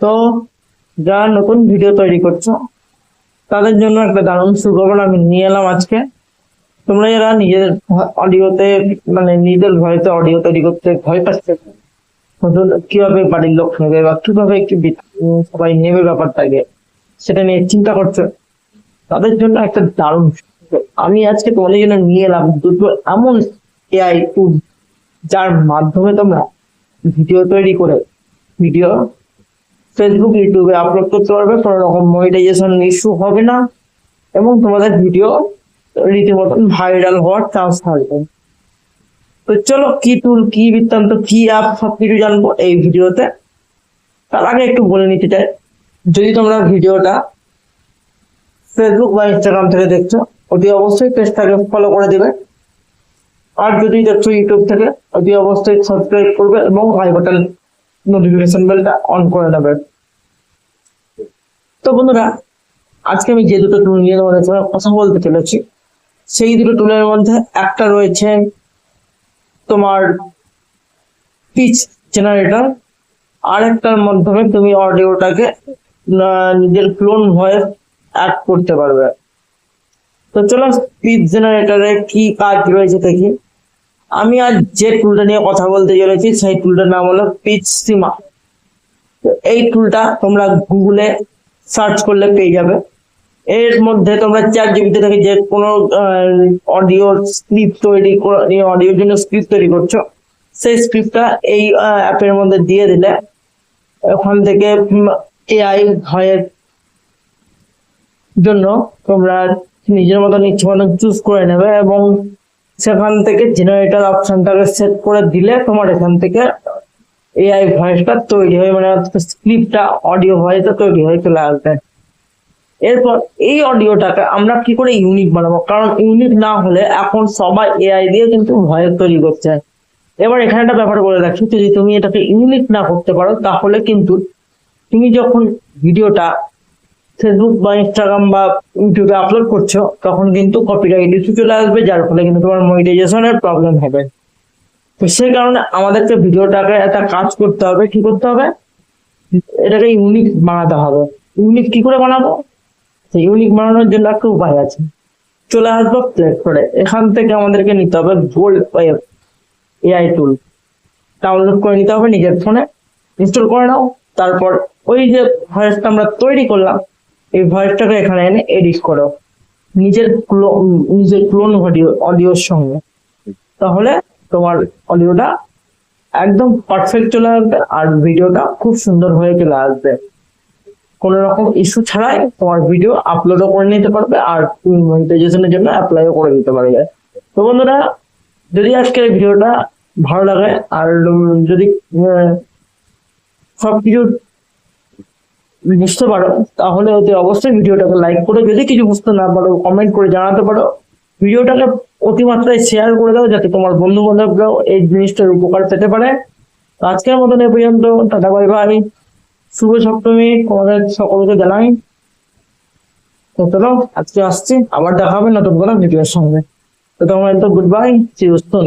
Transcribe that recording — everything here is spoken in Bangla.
তো যারা নতুন ভিডিও তৈরি করছ, তাদের জন্য একটা দারুণ সুখবর আমি নিয়ে এলাম আজকে। তোমরা যারা নিজের অডিওতে মানে নিজের ভয়েতে অডিও তৈরি করতে ভয় পাচ্ছে কীভাবে বাড়ির লোক নেবে বা কীভাবে একটু সবাই নেবে ব্যাপারটাকে, সেটা নিয়ে চিন্তা করছ, তাদের জন্য একটা দারুণ আমি আজকে তোমাদের জন্য নিয়ে এলাম দুটো এমন এআই টুল যার মাধ্যমে তোমরা ভিডিও তৈরি করে ভিডিও ফেসবুক ইউটিউবে আপলোড করতে পারবে, কোনো রকম মনিটাইজেশন ইস্যু হবে না। এবং তোমাদের ভিডিও রীতিমতন ভাইরাল হওয়ার চান্স থাকবে। তো চলো, কি টুল কি বৃত্তান্ত, কি অ্যাপ সবকিছু জানব এই ভিডিওতে তার আগে একটু বলে নিতে চাই, যদি তোমরা ভিডিওটা ফেসবুক বা ইনস্টাগ্রাম থেকে দেখছ, অতি অবশ্যই পেজটাকে ফলো করে দেবে। আর যদি দেখছ ইউটিউব থেকে, অতি অবশ্যই সাবস্ক্রাইব করবে এবং আই বাটন নোটিফিকেশন বেলটা অন করে নেবে তো বন্ধুরা, আজকে আমি যে দুটো টুল নিয়ে তোমাদের সঙ্গে কথা বলতে চলেছি, সেই দুটো টুলের মধ্যে একটা রয়েছে তোমার পিচ জেনারেটর আর একটার মাধ্যমে তুমি অডিওটাকে নিজের ক্লোন ভয়েস অ্যাড করতে পারবে। তো চলো স্পিচ জেনারেটরে কি কাজ রয়েছে দেখি। আমি আজ যে টুলটা নিয়ে কথা বলতে চলেছি, সেই টুলটার নাম হলো পিচ সিমা এই টুলটা তোমরা গুগলে সার্চ করলে পেয়ে যাবে। এর মধ্যে তোমরা চ্যাট জিবিতে থেকে যে কোনো অডিও স্ক্রিপ্ট তৈরি অডিওর জন্য স্ক্রিপ্ট তৈরি করছ, সেই স্ক্রিপ্টটা এই অ্যাপের মধ্যে দিয়ে দিলে ওখান থেকে এআই ভয়ের জন্য তোমরা নিজের মতন ইচ্ছে মতন চুজ করে নেবে এবং সেখান থেকে জেনারেটর অপশনটাকে সেট করে দিলে তোমার এখান থেকে এআই ভয়েসটা তৈরি হয় মানে স্ক্রিপ্টটা অডিও ভয়েসটা তৈরি হয়ে চলে আসবে। এরপর এই অডিওটাকে আমরা কি করে ইউনিক বানাবো? কারণ ইউনিক না হলে এখন সবাই এআই দিয়ে কিন্তু ভয়েস তৈরি করছে। এবার এখানে একটা ব্যাপার বলে রাখি, যদি তুমি এটাকে ইউনিক না করতে পারো, তাহলে কিন্তু তুমি যখন ভিডিওটা ফেসবুক বা ইনস্টাগ্রাম বা ইউটিউবে আপলোড করছ, তখন কিন্তু কপিরাইট ইস্যু চলে আসবে, যার ফলে কিন্তু তোমার মনিটাইজেশনের প্রবলেম হবে। তো সেই কারণে আমাদেরকে ভিডিওটাকে একটা কাজ করতে হবে, কি করতে হবে? এটাকে ইউনিক বানাতে হবে। ইউনিক কি করে বানাবো? সেই ইউনিক বানানোর জন্য একটা উপায় আছে। চলে আসব প্লে স্টোরে এখান থেকে আমাদেরকে নিতে হবে gold web AI tool download করে নিতে হবে নিজের ফোনে ইনস্টল করে নাও। তারপর ওই যে ভয়েসটা আমরা তৈরি করলাম এই ভয়েসটাকে এখানে এনে এডিট করো। নিজের নিজের ক্লোন অডিও অডিওর সঙ্গে। তাহলে তোমার অডিওটা একদম পারফেক্ট চলে আসবে আর ভিডিওটা খুব সুন্দর হয়ে চলে আসবে। কোনো রকম ইস্যু ছাড়াই তোমার ভিডিও আপলোডও করে নিতে পারবে আর তুমি মনিটাইজেশনের জন্য অ্যাপ্লাইও করে দিতে পারবে। তো বন্ধুরা, যদি আজকের ভিডিওটা ভালো লাগে আর যদি সব সবকিছু বুঝতে পারো। তাহলে অতি অবশ্যই ভিডিওটাকে লাইক করে যদি কিছু বুঝতে না পারো কমেন্ট করে জানাতে পারো। ভিডিওটাকে অতিমাত্রায় শেয়ার করে দাও যাতে তোমার বন্ধু বান্ধবরাও এই জিনিসটার উপকার পেতে পারে। আজকের মতন এ পর্যন্ত। টাটা বাই বাই শুভ সপ্তমী তোমাদের সকলকে জানাই। চলো, আজকে আসছি। আবার দেখা হবে নতুন কোনো ভিডিওর সঙ্গে। তো তোমার তো গুড বাই চিরস্তুন